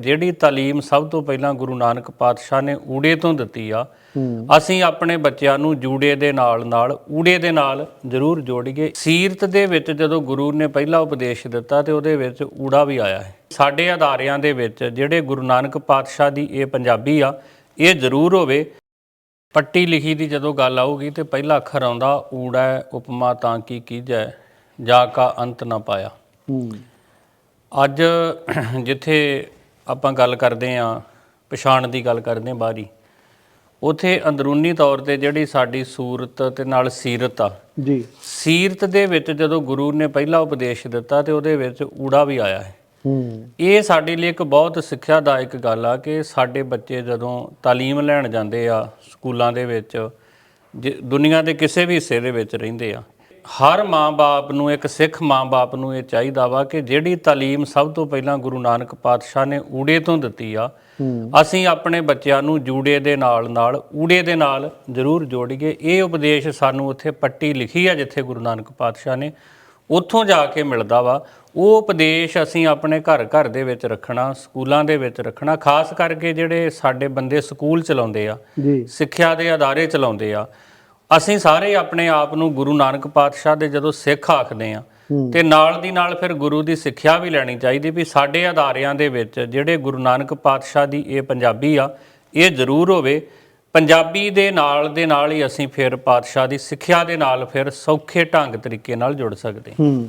ਜਿਹੜੀ ਤਾਲੀਮ ਸਭ ਤੋਂ ਪਹਿਲਾਂ ਗੁਰੂ ਨਾਨਕ ਪਾਤਸ਼ਾਹ ਨੇ ਊੜੇ ਤੋਂ ਦਿੱਤੀ ਆ ਅਸੀਂ ਆਪਣੇ ਬੱਚਿਆਂ ਨੂੰ ਜੂੜੇ ਦੇ ਨਾਲ ਨਾਲ ਊੜੇ ਦੇ ਨਾਲ ਜ਼ਰੂਰ ਜੋੜੀਏ। ਸੀਰਤ ਦੇ ਵਿੱਚ ਜਦੋਂ ਗੁਰੂ ਨੇ ਪਹਿਲਾ ਉਪਦੇਸ਼ ਦਿੱਤਾ ਤੇ ਉਹਦੇ ਵਿੱਚ ਊੜਾ ਵੀ ਆਇਆ ਹੈ। ਸਾਡੇ ਅਦਾਰਿਆਂ ਦੇ ਵਿੱਚ ਜਿਹੜੇ ਗੁਰੂ ਨਾਨਕ ਪਾਤਸ਼ਾਹ ਦੀ ਇਹ ਪੰਜਾਬੀ ਆ ਇਹ ਜ਼ਰੂਰ ਹੋਵੇ। ਪੱਟੀ ਲਿਖੀ ਦੀ ਜਦੋਂ ਗੱਲ ਆਊਗੀ ਤੇ ਪਹਿਲਾ ਅੱਖਰ ਆਉਂਦਾ ਊੜਾ ਉਪਮਾ ਤਾਂ ਕੀ ਕੀਜੈ ਜਾ ਕਾ ਅੰਤ ਨਾ ਪਾਇਆ। ਅੱਜ ਜਿੱਥੇ ਆਪਾਂ ਗੱਲ ਕਰਦੇ ਆ ਪਛਾਣ ਦੀ ਗੱਲ ਕਰਦੇ ਆ ਬਾਹਰੀ। ਉਥੇ ਅੰਦਰੂਨੀ ਤੌਰ ਤੇ ਜਿਹੜੀ ਸਾਡੀ ਸੂਰਤ ਤੇ ਨਾਲ ਸੀਰਤ ਆ ਜੀ। ਸੀਰਤ ਦੇ ਵਿੱਚ ਜਦੋਂ ਗੁਰੂ ਨੇ ਪਹਿਲਾ ਉਪਦੇਸ਼ ਦਿੱਤਾ ਤੇ ਉਹਦੇ ਵਿੱਚ ਊੜਾ ਵੀ ਆਇਆ ਹੈ। ਹੂੰ। ਇਹ ਸਾਡੇ ਲਈ ਇੱਕ ਬਹੁਤ ਸਿੱਖਿਆਦਾਇਕ ਗੱਲ ਆ ਕਿ ਸਾਡੇ ਬੱਚੇ ਜਦੋਂ ਤਾਲੀਮ ਲੈਣ ਜਾਂਦੇ ਆ ਸਕੂਲਾਂ ਦੇ ਵਿੱਚ ਦੁਨੀਆ ਦੇ ਕਿਸੇ ਵੀ ਹਿੱਸੇ ਦੇ ਵਿੱਚ ਰਹਿੰਦੇ ਆ ਹਰ ਮਾਂ-ਬਾਪ ਨੂੰ ਇੱਕ ਸਿੱਖ ਮਾਂ-ਬਾਪ ਨੂੰ ਇਹ ਚਾਹੀਦਾ ਵਾ ਕਿ ਜਿਹੜੀ ਤਾਲੀਮ ਸਭ ਤੋਂ ਪਹਿਲਾਂ ਗੁਰੂ ਨਾਨਕ ਪਾਤਸ਼ਾਹ ਨੇ ਊੜੇ ਤੋਂ ਦਿੱਤੀ ਆ ਅਸੀਂ ਆਪਣੇ ਬੱਚਿਆਂ ਨੂੰ ਜੂੜੇ ਦੇ ਨਾਲ ਨਾਲ ਊੜੇ ਦੇ ਨਾਲ ਜ਼ਰੂਰ ਜੋੜੀਏ। ਇਹ ਉਪਦੇਸ਼ ਸਾਨੂੰ ਉੱਥੇ ਪੱਟੀ ਲਿਖੀ ਆ ਜਿੱਥੇ ਗੁਰੂ ਨਾਨਕ ਪਾਤਸ਼ਾਹ ਨੇ ਉੱਥੋਂ ਜਾ ਕੇ ਮਿਲਦਾ ਵਾ। ਉਹ ਉਪਦੇਸ਼ ਅਸੀਂ ਆਪਣੇ ਘਰ ਘਰ ਦੇ ਵਿੱਚ ਰੱਖਣਾ ਸਕੂਲਾਂ ਦੇ ਵਿੱਚ ਰੱਖਣਾ ਖਾਸ ਕਰਕੇ ਜਿਹੜੇ ਸਾਡੇ ਬੰਦੇ ਸਕੂਲ ਚਲਾਉਂਦੇ ਆ ਸਿੱਖਿਆ ਦੇ ਅਦਾਰੇ ਚਲਾਉਂਦੇ ਆ ਅਸੀਂ ਸਾਰੇ ਆਪਣੇ ਆਪ ਨੂੰ ਗੁਰੂ ਨਾਨਕ ਪਾਤਸ਼ਾਹ ਦੇ ਜਦੋਂ ਸਿੱਖ ਆਖਦੇ ਆ ਤੇ ਨਾਲ ਦੀ ਨਾਲ ਫਿਰ ਗੁਰੂ ਦੀ ਸਿੱਖਿਆ ਵੀ ਲੈਣੀ ਚਾਹੀਦੀ ਵੀ ਸਾਡੇ ਅਦਾਰਿਆਂ ਦੇ ਵਿੱਚ ਜਿਹੜੇ ਗੁਰੂ ਨਾਨਕ ਪਾਤਸ਼ਾਹ ਦੀ ਇਹ ਪੰਜਾਬੀ ਆ ਇਹ ਜ਼ਰੂਰ ਹੋਵੇ। ਪੰਜਾਬੀ ਦੇ ਨਾਲ ਦੇ ਨਾਲ ਹੀ ਅਸੀਂ ਫਿਰ ਪਾਤਸ਼ਾਹ ਦੀ ਸਿੱਖਿਆ ਦੇ ਨਾਲ ਫਿਰ ਸੌਖੇ ਢੰਗ ਤਰੀਕੇ ਨਾਲ ਜੁੜ ਸਕਦੇ ਹੂੰ।